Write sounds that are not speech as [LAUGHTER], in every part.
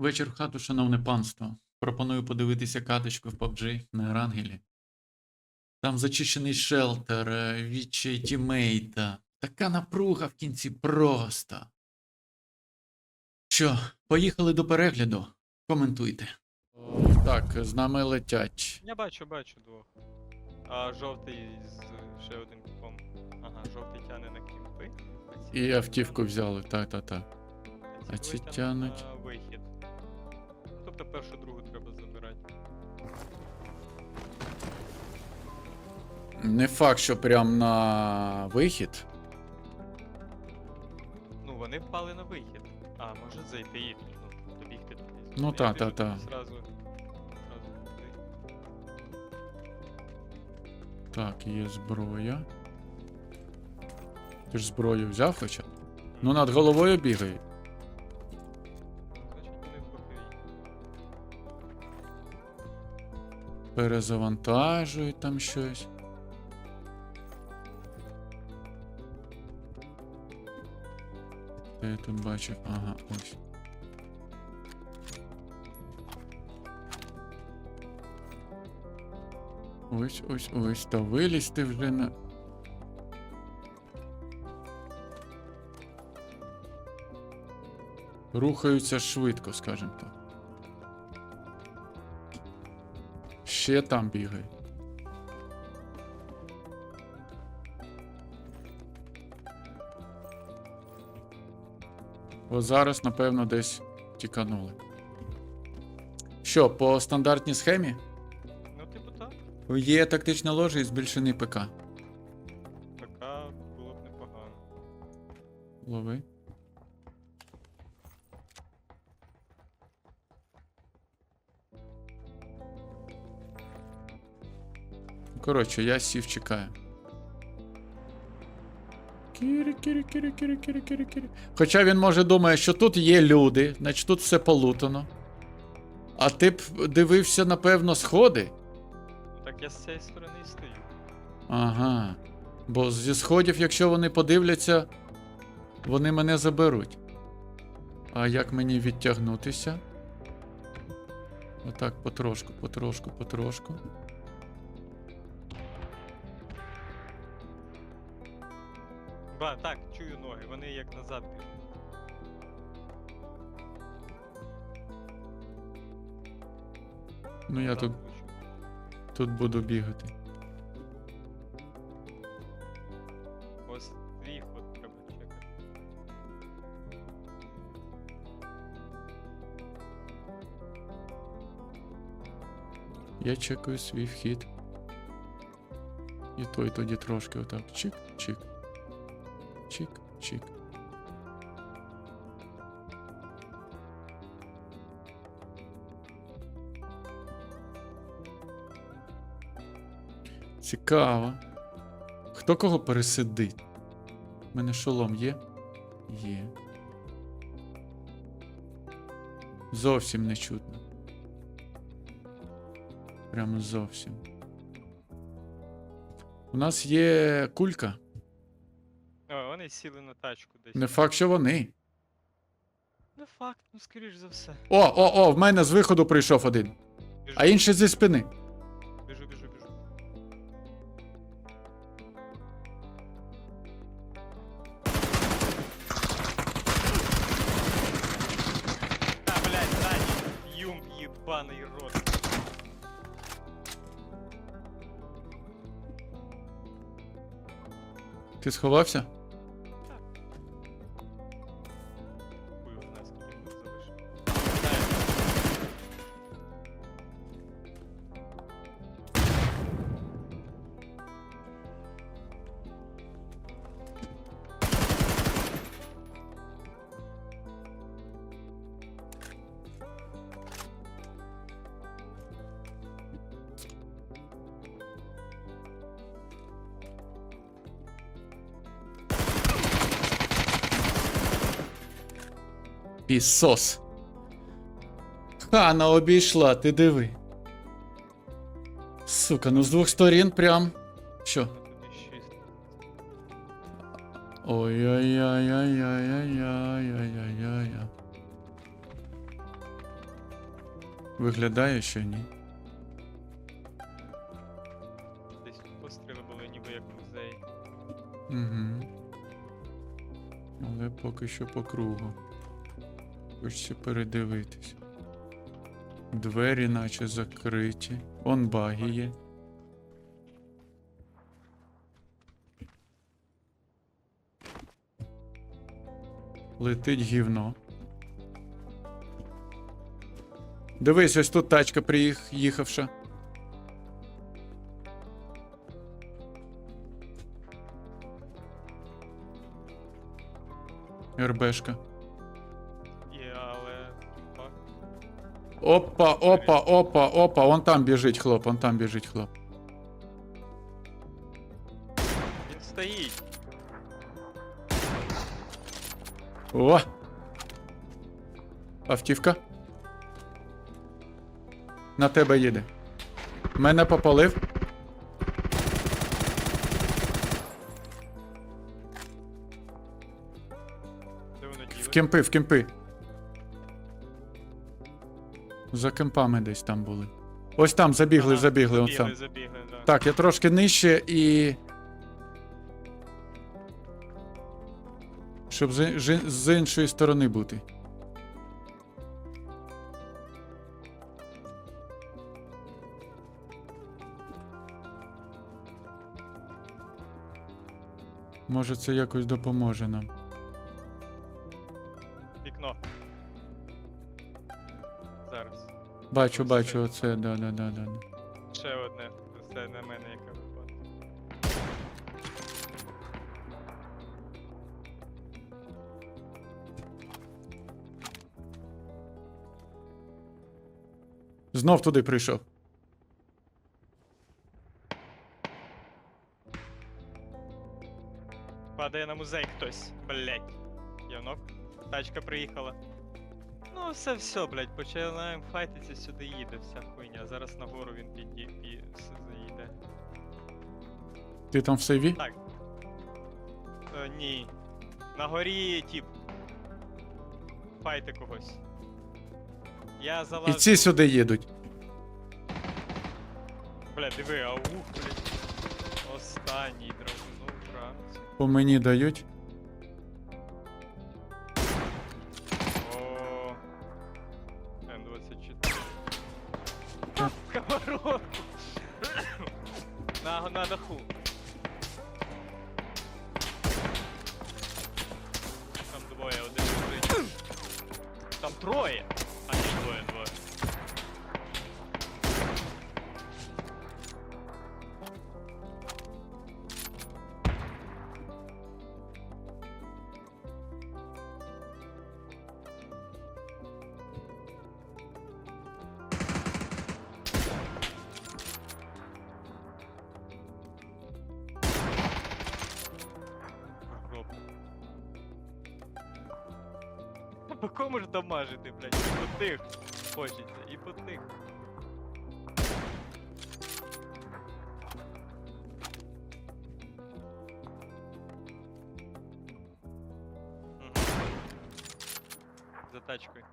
Вечір в хату, шановне панство. Пропоную подивитися каточку в PUBG на Ерангелі. Там зачищений шелтер, е, відчай тімейта. Така напруга в кінці просто. Що, поїхали до перегляду? Коментуйте. Так, з нами летять. Я бачу, бачу двох. А жовтий з ще один купом. Ага, жовтий тяне на кімпи. а ці І автівку взяли, та-та-та. а ці тянуть. на вихід. Не факт, що прям на вихід. Ну, вони впали на вихід. А, може зайти і ну, добігти туди. Ну, Я та, та, зразу. Так, є зброя. Ти ж зброю взяв хоча? Ну над головою бігає. Значить, вони в боковій. Перезавантажують там щось. Де я тут бачив? Ага, ось. Ось, ось, ось. Та вилізти вже на. Рухаються швидко, скажімо так. Ще там бігає. О, зараз, напевно, десь тіканули. Що, по стандартній схемі? Ну, типу так. Є тактична ложа і збільшений ПК. Така було б непогано. Лови. Коротше, я сів чекаю. Кірі, кірі, кірі, кірі, кірі, кірі, кірі. Хоча він може думає, що тут є люди, значить тут все полутано. А ти б дивився, напевно, сходи? Так я з цієї сторони і стою. Ага. Бо зі сходів, якщо вони подивляться, вони мене заберуть. А як мені відтягнутися? Отак, потрошку, потрошку, потрошку. Ба, так, чую ноги, вони як назад біжуть. Ну я тут, тут буду бігати. Ось твій ход треба чекати. Я чекаю свій вхід. І той тоді трошки отак. Чик, чик. Чик, чик. Цікаво. Хто кого пересидить? У мене шолом є? Є. Зовсім не чутно. Прямо зовсім. У нас є кулька. Сіли на тачку десь. Не факт, що вони. Не факт, ну скоріш за все. О, о, о, в мене з виходу прийшов один. Біжу, А інший зі спини. біжу, біжу, біжу. Та, блядь, задній юм єбаний рот. Ти сховався? Пісос. Хана обійшла, ти диви. Сука, ну з двох сторін прям. Що? Ой-ой-ой-ой-ой-ой-ой-ой-ой-ой. Виглядає, що ні. Десь постріли були ніби як в музеї. Угу. Але поки що по кругу. Хочеться передивитись. Двері наче закриті. Он баги є. Летить гівно. Дивись, ось тут тачка приїхавша. РБшка. Опа, опа, опа, опа. Он там біжить хлоп, он там біжить хлоп. Він стоїть. О! Автівка. На тебе їде. Мене попалив. Де? В кемпи, в кемпи. За кемпами десь там були. Ось там забігли, Ага, забігли, Забігли, забігли, да. Так, я трошки нижче і. Щоб з, з, з іншої сторони бути. Може, це якось допоможе нам. Бачу, бачу, це. оце, да, да, да, да. Ще одне. Це на мене яке випадає. Знов туди прийшов. Падає на музей хтось, блять. Янок. Тачка приїхала. Ну, все, все, блять, починаємо файтитися, сюди їде вся хуйня. Зараз нагору він піді і все заїде. Ти там в сейві? Так. Е, ні. На горі, тип. Файти когось. Я І залазу. ці сюди їдуть. Бля, диви, аух, блять. Останній дровину вранці. По мені дають. Троє! Кому ж дамажити, блядь? По тих хочеться, і по тих. За тачкою.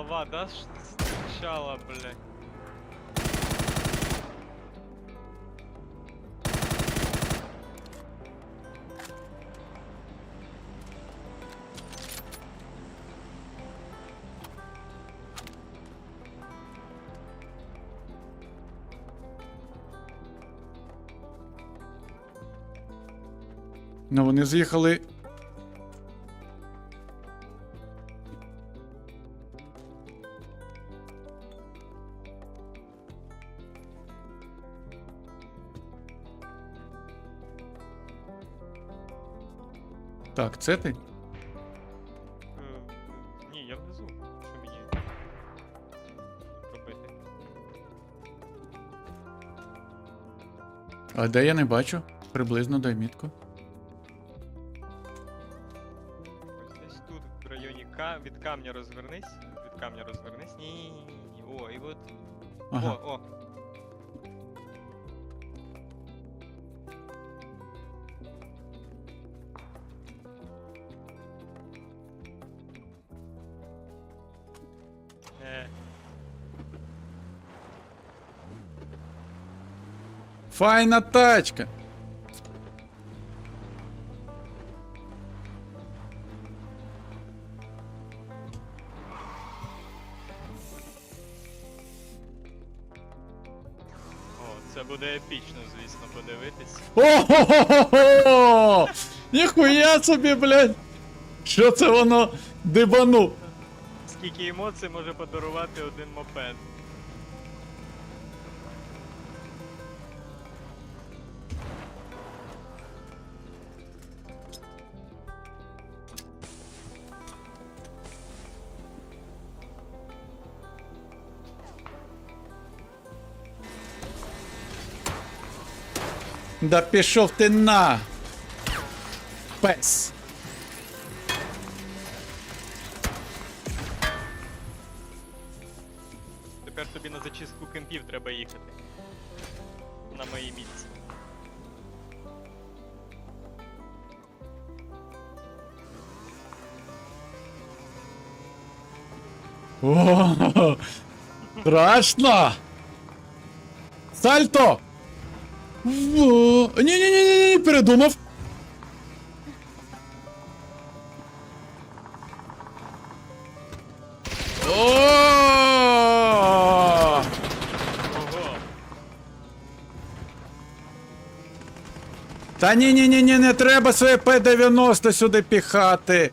Голова, да, стучала, блядь. Ну, вони з'їхали. Так, це ти? Е, Ні, я внизу. Що мені робити? А де я не бачу? Приблизно дай мітку. Ось десь тут, в районі К... від камня розвернись. Від камня розвернись. Ні, ні, ні, ні. О, і от. Ага. О, о. Файна тачка. О, це буде епічно, звісно, подивитись. О-хо-хо-хо! Ніхуя собі, блядь! Що це воно дибану? Скільки емоцій може подарувати один мопед? Да пішов ти на. Пес. Тепер тобі на зачистку кемпів треба їхати. На моїй місці. О, страшно. Сальто. Ні-ні-ні, передумав. О! Та ні, ні, ні, ні, не треба своє П-90 сюди піхати.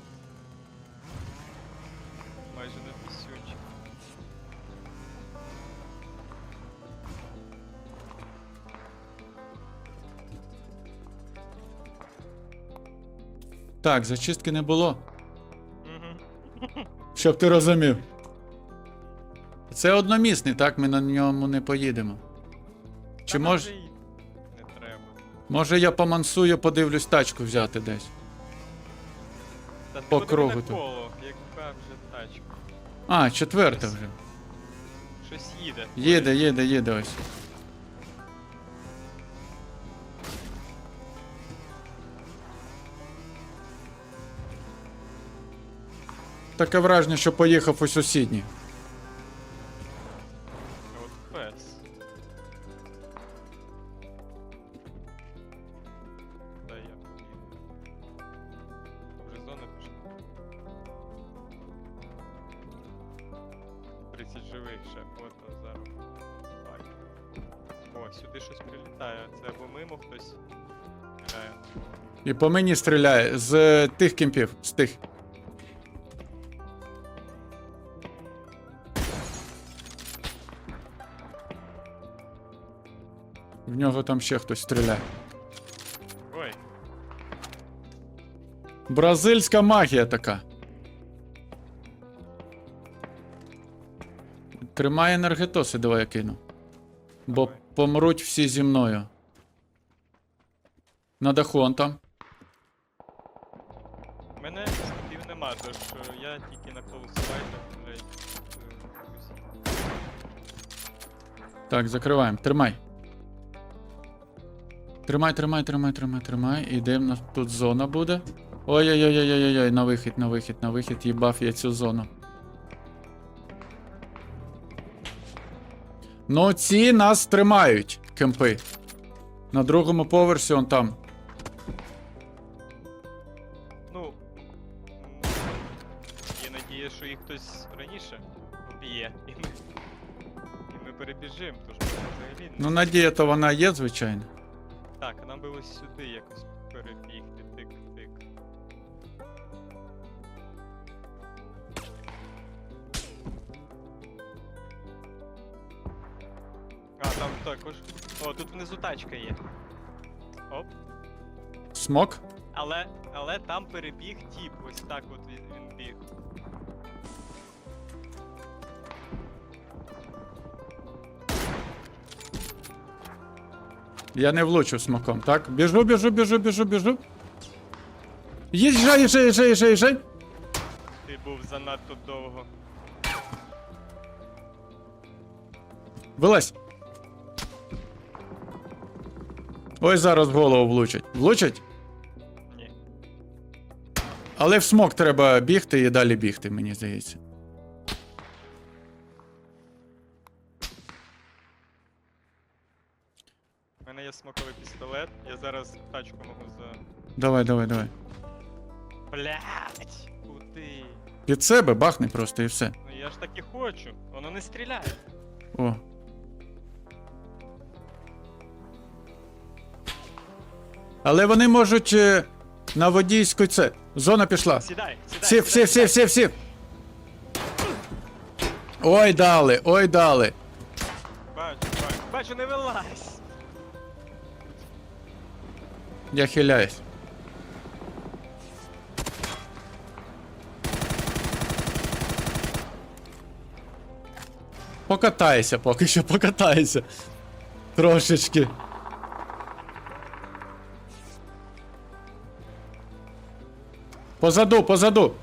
Так, зачистки не було, щоб ти розумів. Це одномісний, так, ми на ньому не поїдемо. Чи мож, Не треба. може я помансую, подивлюсь тачку взяти десь. Та По кругу тут. яка вже тачка. А, четверта вже. Щось їде. Їде, їде, їде ось. Таке враження, що поїхав у сусідній. От пес. Да я. Вже зона пішла. 30 живих ще, от зараз. О, сюди щось прилітає. Це або мимо хтось. Грає. І по мені стріляє з е, тих кемпів, з тих. Нього там ще хтось стріляє. Ой, Бразильська магія така. Тримай енергетоси, давай я кину. Бо Давай. помруть всі зі мною. На даху он там. мене скопів нема, тож е, я тільки на колосувайдах, блядь. е. Так, закриваємо. Тримай. Тримай, тримай, тримай, тримай, тримай. Ідемо, нас тут зона буде. Ой-ой-ой-ой-ой, на вихід, на вихід, на вихід, їбав я цю зону. Ну, ці нас тримають, кемпи. На другому поверсі он там. Ну. Є надія, що їх хтось раніше вб'є, і ми. І ми перебіжимо, тож ми взагалі Ну, надія то вона є, звичайно. Нам би ось сюди якось перебігти, тик-тик. А, там також. О, тут внизу тачка є. Оп. Смок? Але, але там перебіг тіп, ось так от він, Я не влучив смоком, так? Біжу, біжу, біжу, біжу, біжу. Їжджай, їжджай, їжджай, їжджай, їжджай. Ти був занадто довго. Вилазь. Ой, зараз в голову влучать. Влучать? Ні. Але в смок треба бігти і далі бігти, мені здається. Зараз тачку можу за. Давай, давай, давай. Блять! Куди? Під себе бахни просто і все. Ну я ж так і хочу. Воно не стріляє. О. Але вони можуть е, на водійську це. Зона пішла. Сідай, сідай. Сів, сідай, сів, сів, сів. Ой, дали, ой, дали. Бачу, бачу. Бачу, не вилазь. Я хиляюсь. Покатайся поки що, покатайся. Трошечки. Позаду, позаду.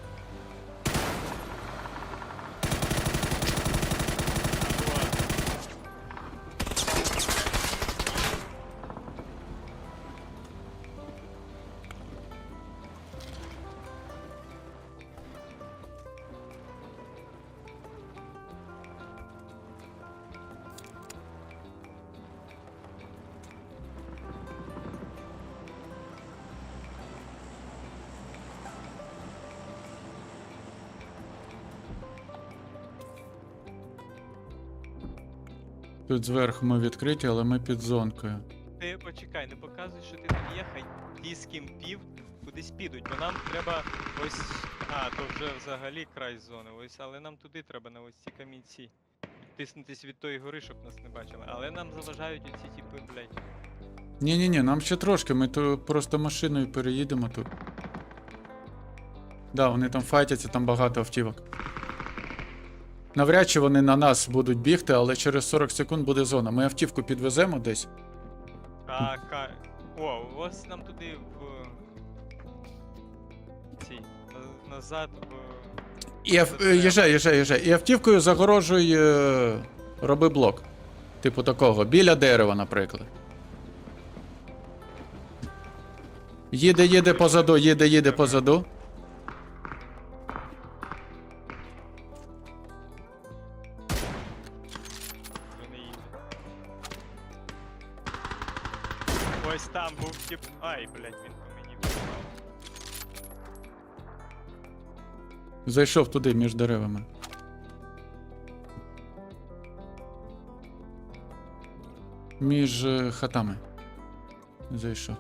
Тут зверху ми відкриті, але ми під зонкою. Ти почекай, не показуй, що ти там є, хай ті, з ким пів, кудись підуть, бо нам треба ось. А, то вже взагалі край зони. Ось, але нам туди треба на ось ці камінці. Тиснутись від тої гори, щоб нас не бачили. Але нам заважають оці типи, блядь. Ні-ні-ні, нам ще трошки, ми то просто машиною переїдемо тут. Да, вони там файтяться, там багато автівок. Навряд чи вони на нас будуть бігти, але через 40 секунд буде зона. Ми автівку підвеземо десь. А, ка... О, ось нам туди в. Ці. Назад в. І ав... їжджай, їжджай, їжджай. І автівкою загорожуй. Е... Роби блок. Типу такого. Біля дерева, наприклад. Їде, їде позаду, їде, їде позаду. Зайшов туди між деревами. Між е, хатами. Зайшов.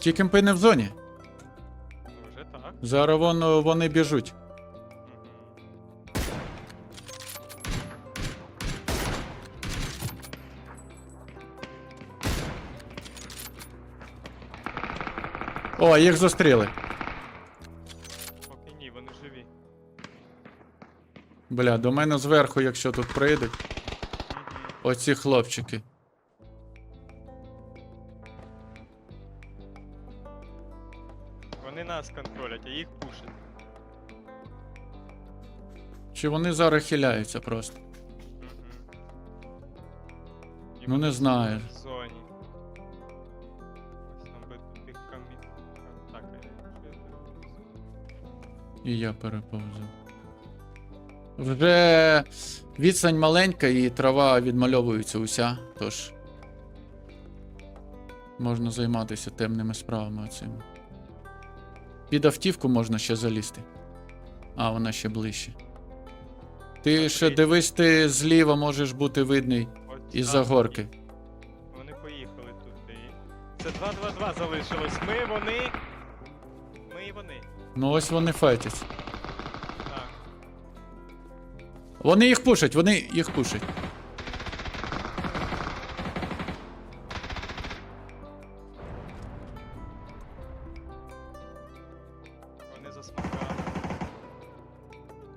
Ті кемпи не в зоні. Вже так. Зараз вон, вони біжуть. О, їх зустріли. Поки ні, вони живі. Бля, до мене зверху, якщо тут прийдуть. Оці хлопчики. Вони нас контролять, а їх пушать. Чи вони зараз хиляються просто? І Ну, не знаю. І я переповзу. Вже відстань маленька і трава відмальовується уся, тож можна займатися темними справами оцими. Під автівку можна ще залізти. А, вона ще ближче. Ти ще дивись, ти зліва можеш бути видний із-за горки. Вони поїхали туди. Це 2-2-2 залишилось. Ми, вони. Вони. Ну ось вони файтяться. Так. Вони їх пушать, вони їх пушать. смока.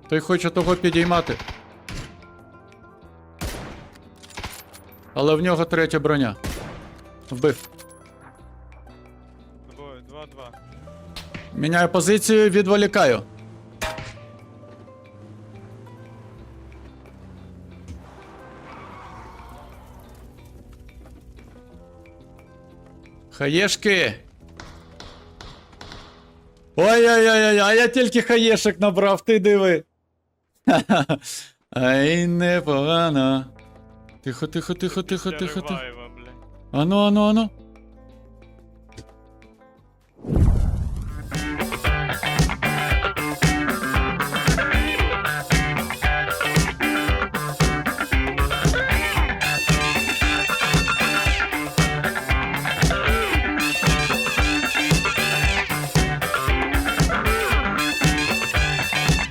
Той хоче того підіймати. Але в нього третя броня. Вбив. Міняю позицію, відволікаю. Хаєшки. Ой-ой-ой, а я тільки хаєшек набрав, ти диви. [LAUGHS] Ай, непогано. Тихо, тихо, тихо, тихо, тихо, тихо. Ану, ану, ану.